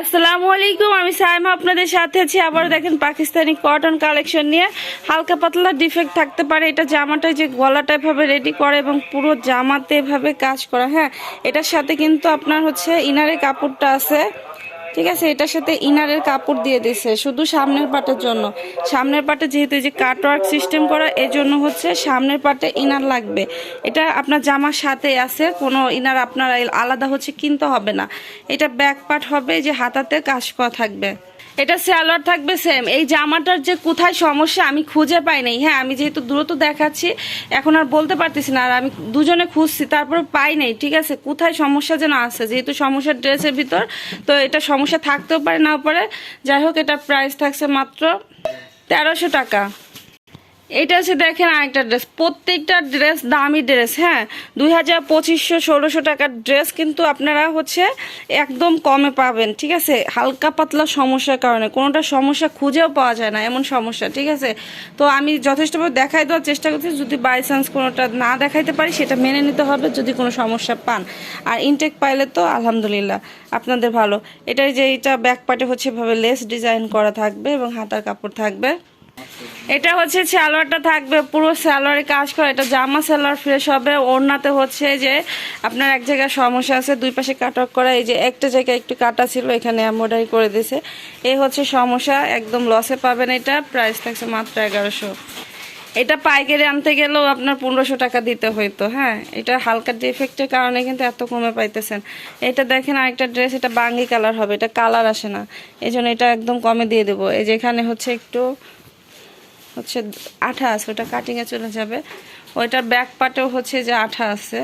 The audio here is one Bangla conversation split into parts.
আসসালামু আলাইকুম, আমি সাইমা আপনাদের সাথে আছি। আবার দেখেন পাকিস্তানি কটন কালেকশন নিয়ে হালকা পাতলা ডিফেক্ট থাকতে পারে। এটা জামাটা যে গলাটা এভাবে রেডি করে এবং পুরো জামাতে এভাবে কাজ করা হ্যাঁ এটার সাথে কিন্তু আপনার হচ্ছে ইনারে কাপড়টা আছে। ঠিক আছে, এটার সাথে ইনারের কাপড় দিয়ে দিছে, শুধু সামনের পাটের জন্য। সামনের পাটে যেহেতু যে কাটওয়ার্ক সিস্টেম করা এই জন্য হচ্ছে সামনের পাটে ইনার লাগবে। এটা আপনার জামার সাথে আছে, কোনো ইনার আপনার আলাদা হচ্ছে কিনতে হবে না। এটা ব্যাক পার্ট হবে যে হাতাতে কাজ করা থাকবে। এটা সালোয়ার থাকবে সেম এই জামাটার যে কোথায় সমস্যা আমি খুঁজে পাই নাই। হ্যাঁ আমি যেহেতু দ্রুত দেখাচ্ছি, এখন আর বলতে পারতেছি না। আর আমি দুজনে খুঁজছি তারপরে পাই নাই। ঠিক আছে, কোথায় সমস্যা যেন আছে? যেহেতু সমস্যা ড্রেসের ভিতর, তো এটা সমস্যা থাকতেও পারে, নাও পারে। যাই হোক, এটা প্রাইস থাকছে মাত্র তেরোশো টাকা। এটা হচ্ছে দেখেন আরেকটা ড্রেস প্রত্যেকটা ড্রেস দামি ড্রেস হ্যাঁ? দুই হাজার পঁচিশশো ষোলোশো টাকার ড্রেস কিন্তু আপনারা হচ্ছে একদম কমে পাবেন, ঠিক আছে? হালকা পাতলা সমস্যার কারণে। কোনোটা সমস্যা খুঁজেও পাওয়া যায় না, এমন সমস্যা, ঠিক আছে? তো আমি যথেষ্টভাবে দেখাই দেওয়ার চেষ্টা করছি, যদি বাই চান্স কোনোটা না দেখাইতে পারি, সেটা মেনে নিতে হবে, যদি কোনো সমস্যা পান। আর ইনটেক পাইলে তো আলহামদুলিল্লাহ, আপনাদের ভালো। এটাই যে এটা ব্যাক পার্টে হচ্ছে এভাবে লেস ডিজাইন করা থাকবে এবং হাতার কাপড় থাকবে। এটা হচ্ছে সালোয়ারটা থাকবে, পুরো সালোয়ারে কাজ করা, এটা জামা, সালোয়ার, ফ্রেশ হবে। ওড়নাতে হচ্ছে যে আপনার এক জায়গায় সমস্যা আছে, দুই পাশে কাটক করা, এই যে একটা জায়গায় একটু কাটা ছিল, এখানে এমব্রয়ডারি করে দিছে। এই হচ্ছে সমস্যা, একদম লসে পাবেন এটা প্রাইস থাকছে মাত্র এগারোশো। এটা পাইকারি আনতে গেলেও আপনার পনেরোশো টাকা দিতে হইতো হ্যাঁ? এটা হালকা ডিফেক্টের কারণে কিন্তু এত কমে পাইতেছেন। এটা দেখেন আরেকটা ড্রেস এটা বাঙ্গি কালার হবে, এটা কালার আসে না। এই জন্য এটা একদম কমে দিয়ে দেবো। এই যে এখানে হচ্ছে একটু হচ্ছে আঠা আছে, ওটা কাটিংয়ে চলে যাবে। ওইটার ব্যাক পার্টেও হচ্ছে যে আঠা আছে।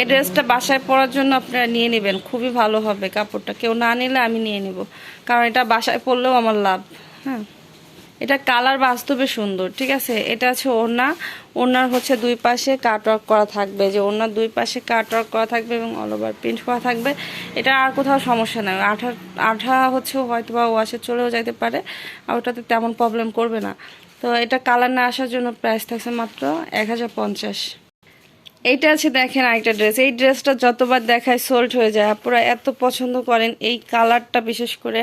এই ড্রেসটা বাসায় পরার জন্য আপনারা নিয়ে নেবেন, খুবই ভালো হবে কাপড়টা। কেউ না নিলে আমি নিয়ে নিব, কারণ এটা বাসায় পরলেও আমার লাভ হ্যাঁ। এটা কালার বাস্তবে সুন্দর, ঠিক আছে? এটা আছে ওড়না। ওড়নার হচ্ছে দুই পাশে কাটওয়ার্ক করা থাকবে। যে ওড়নার দুই পাশে কাটওয়ার্ক করা থাকবে এবং অল ওভার প্রিন্ট করা থাকবে। এটা আর কোথাও সমস্যা নেই। আঠা আঠা হচ্ছে হয়তো বা ওয়াশে চলেও যাইতে পারে, আর ওটাতে তেমন প্রবলেম করবে না। তো এটা কালার না আসার জন্য প্রাইস থাকছে মাত্র এক হাজার পঞ্চাশ। এইটা আছে দেখেন আরেকটা ড্রেস এই ড্রেসটা যতবার দেখায় সোল্ড হয়ে যায়। আপনারা এত পছন্দ করেন এই কালারটা বিশেষ করে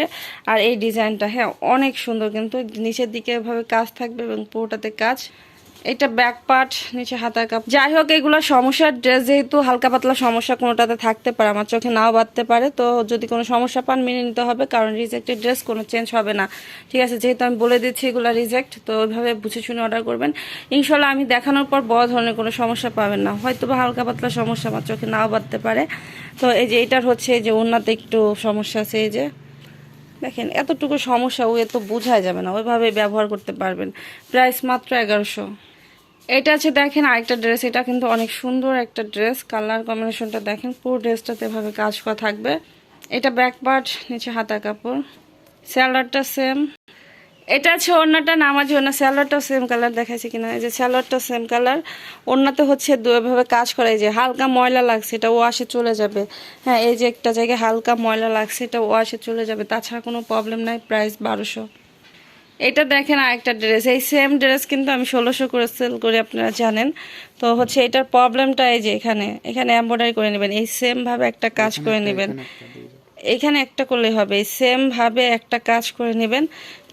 আর এই ডিজাইনটা হ্যাঁ অনেক সুন্দর। কিন্তু নিচের দিকে এভাবে কাজ থাকবে এবং পুরোটাতে কাজ এটা ব্যাক পার্ট নিচে হাতার কাপ যাই হোক, এগুলো সমস্যার ড্রেস যেহেতু হালকা পাতলা সমস্যা, কোনোটাতে থাকতে পারে, আমার চোখে নাও বাঁধতে পারে। তো যদি কোনো সমস্যা পান, মেনে নিতে হবে, কারণ রিজেক্টেড ড্রেস কোনো চেঞ্জ হবে না। ঠিক আছে, যেহেতু আমি বলে দিচ্ছি এগুলো রিজেক্ট তো ওইভাবে বুঝে শুনে অর্ডার করবেন। ইনশাল্লাহ আমি দেখানোর পর বড় ধরনের কোনো সমস্যা পাবেন না। হয়তো বা হালকা পাতলা সমস্যা, আমার চোখে নাও বাঁধতে পারে। তো এই যে এটার হচ্ছে যে অন্যতে একটু সমস্যা আছে, এই যে। দেখেন, এতটুকু সমস্যা ও এত বোঝা যাবে না। ওইভাবে ব্যবহার করতে পারবেন। প্রাইস মাত্র এগারোশো। এটা আছে, দেখেন আরেকটা ড্রেস এটা কিন্তু অনেক সুন্দর একটা ড্রেস কালার কম্বিনেশনটা দেখেন, পুরো ড্রেসটাতে এভাবে কাজ করা থাকবে। এটা ব্যাক পার্ট নিচে হাতা কাপড় স্যালাডটা সেম এটা আছে ওড়নাটা, নামাজি ওড়না স্যালোয়ারটাও সেম কালার দেখাইছে কিনা, এই যে স্যালোয়ারটা সেম কালার ওড়নাতে হচ্ছে দুভাবে কাজ করে, এই যে হালকা ময়লা লাগছে, এটা ওয়াশে চলে যাবে। হ্যাঁ এই যে একটা জায়গায় হালকা ময়লা লাগছে, এটা ওয়াশে চলে যাবে, তাছাড়া কোনো প্রবলেম নাই প্রাইস বারোশো। এটা দেখেন আরেকটা ড্রেস এই সেম ড্রেস কিন্তু আমি ষোলোশো করে সেল করি আপনারা জানেন। তো হচ্ছে এটার প্রবলেমটা এই যে এখানে এখানে এম্ব্রয়ডারি করে নেবেন। এই সেমভাবে একটা কাজ করে নেবেন। এখানে একটা করলে হবে। এই সেমভাবে একটা কাজ করে নেবেন।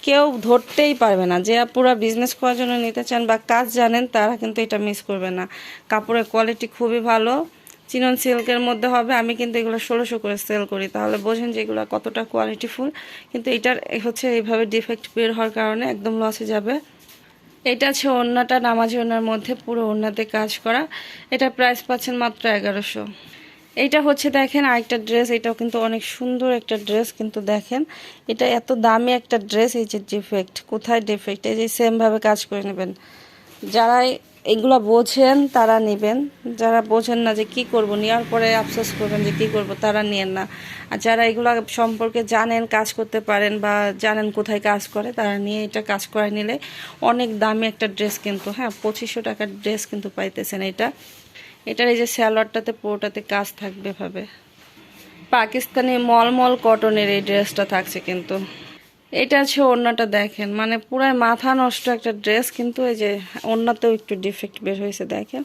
কেউ ধরতেই পারবে না। যে পুরো বিজনেস করার জন্য নিতে চান বা কাজ জানেন তারা কিন্তু এটা মিস করবে না। কাপড়ের কোয়ালিটি খুবই ভালো। চিনন সিল্কের মধ্যে হবে, আমি কিন্তু এগুলো ষোলোশো করে সেল করি। তাহলে বোঝেন যে এগুলো কতটা কোয়ালিটিফুল কিন্তু এটার হচ্ছে এইভাবে ডিফেক্ট বের হওয়ার কারণে একদম লসে যাবে। এটা আছে ওড়নাটা, নামাজি ওড়নার মধ্যে পুরো ওড়নাতে কাজ করা। এটা প্রাইস পাচ্ছেন মাত্র এগারোশো। এইটা হচ্ছে দেখেন আরেকটা ড্রেস এটাও কিন্তু অনেক সুন্দর একটা ড্রেস কিন্তু দেখেন। এটা এত দামি একটা ড্রেস এই যে ডিফেক্ট কোথায় ডিফেক্ট এই যে সেমভাবে কাজ করে নেবেন। যারা এগুলো বোঝেন, তারা নেবেন। যারা বোঝেন না যে কি করব, নেওয়ার পরে আফসোস করবেন যে কি করব, তারা নিয়েন না। আর যারা এগুলো সম্পর্কে জানেন, কাজ করতে পারেন বা জানেন কোথায় কাজ করে, তারা নিয়ে এটা কাজ করে নিলে অনেক দামি একটা ড্রেস কিন্তু হ্যাঁ পঁচিশশো টাকার ড্রেস কিন্তু পাইতেছেন এটা। এটার এই যে স্যালোয়ারটাতে, পুরোটাতে কাজ থাকবে ভাবে। পাকিস্তানি মলমল কটনের এই ড্রেসটা থাকছে কিন্তু। এটা আছে ওড়নাটা দেখেন। মানে পুরাই মাথা নষ্ট একটা ড্রেস কিন্তু এই যে ওড়নাতেও একটু ডিফেক্ট বের হয়েছে দেখেন।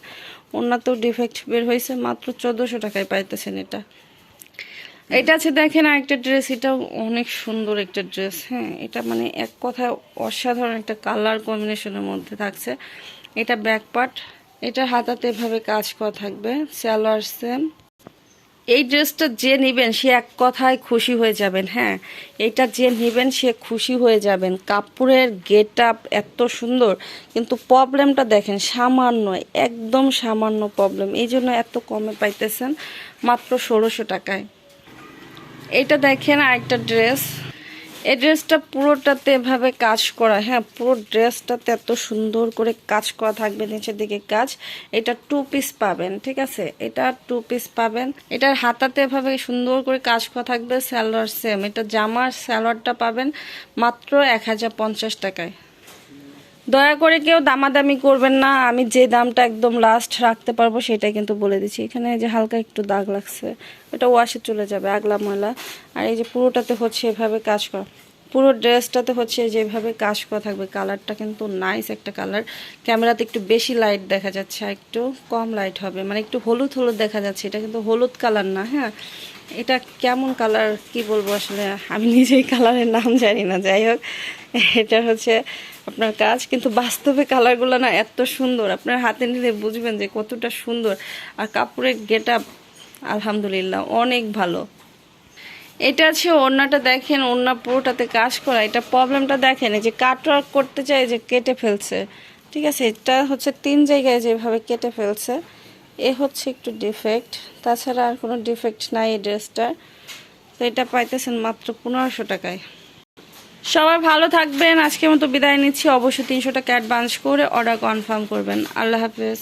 ওড়নাতেও ডিফেক্ট বের হয়েছে, মাত্র চোদ্দোশো টাকায় পাইতেছেন এটা। এটা আছে দেখেন আরেকটা ড্রেস এটাও অনেক সুন্দর একটা ড্রেস হ্যাঁ। এটা মানে এক কথায় অসাধারণ একটা কালার কম্বিনেশনের মধ্যে থাকছে। এটা ব্যাক পার্ট এটা হাতাতে এভাবে কাজ করা থাকবে স্যালোয়ার সেম এই ড্রেসটা যে নেবেন, সে এক কথায় খুশি হয়ে যাবেন হ্যাঁ। এটা যে নেবেন, সে খুশি হয়ে যাবেন। কাপড়ের গেট আপ এত সুন্দর, কিন্তু প্রবলেমটা দেখেন, সামান্য, একদম সামান্য প্রবলেম। এই জন্য এত কমে পাইতেছেন, মাত্র ষোলোশো টাকায়। এটা দেখেন আরেকটা ড্রেস। এই ড্রেসটা পুরোটাতে এভাবে কাজ করা হ্যাঁ পুরো ড্রেসটাতে এত সুন্দর করে কাজ করা থাকবে, নিচের দিকে কাজ। এটা টু পিস পাবেন, ঠিক আছে? এটা টু পিস পাবেন। এটার হাতাতে এভাবে সুন্দর করে কাজ করা থাকবে স্যালোয়ার সেম এটা জামার স্যালোয়ারটা পাবেন মাত্র এক হাজার পঞ্চাশ টাকায়। দয়া করে কেউ দামাদামি করবেন না, আমি যে দামটা একদম লাস্ট রাখতে পারব সেটাই কিন্তু বলে দিচ্ছি। এখানে যে হালকা একটু দাগ লাগছে, এটা ওয়াশে চলে যাবে, আগলা ময়লা। আর এই যে পুরোটাতে হচ্ছে এভাবে কাজ করা। পুরো ড্রেসটাতে হচ্ছে যেভাবে কাজ করা থাকবে। কালারটা কিন্তু নাইস একটা কালার। ক্যামেরাতে একটু বেশি লাইট দেখা যাচ্ছে, আর একটু কম লাইট হবে। মানে একটু হলুদ হলুদ দেখা যাচ্ছে। এটা কিন্তু হলুদ কালার না হ্যাঁ? এটা কেমন কালার কি বলব আসলে? আমি নিজেই কালারের নাম জানি না, যাই হোক। এটা হচ্ছে আপনার কাজ, কিন্তু বাস্তবে কালারগুলো না এত সুন্দর। আপনার হাতে নিলে বুঝবেন যে কতটা সুন্দর। আর কাপড়ের গেট আলহামদুলিল্লাহ, অনেক ভালো। এটা আছে ওড়নাটা দেখেন, ওড়না পুরোটাতে কাজ করা। এটা প্রবলেমটা দেখেন যে কাটওয়ার্ক করতে চাই যে কেটে ফেলছে। ঠিক আছে, এটা হচ্ছে তিন জায়গায় যেভাবে কেটে ফেলছে। এ হচ্ছে একটু ডিফেক্ট তাছাড়া আর কোনো ডিফেক্ট নাই এই ড্রেসটার তো এটা পাইতেছেন মাত্র পনেরোশো টাকায়। সবাই ভালো থাকবেন, আজকের মতো বিদায় নিচ্ছি। অবশ্যই তিনশো টাকা অ্যাডভান্স করে অর্ডার কনফার্ম করবেন। আল্লাহ হাফেজ।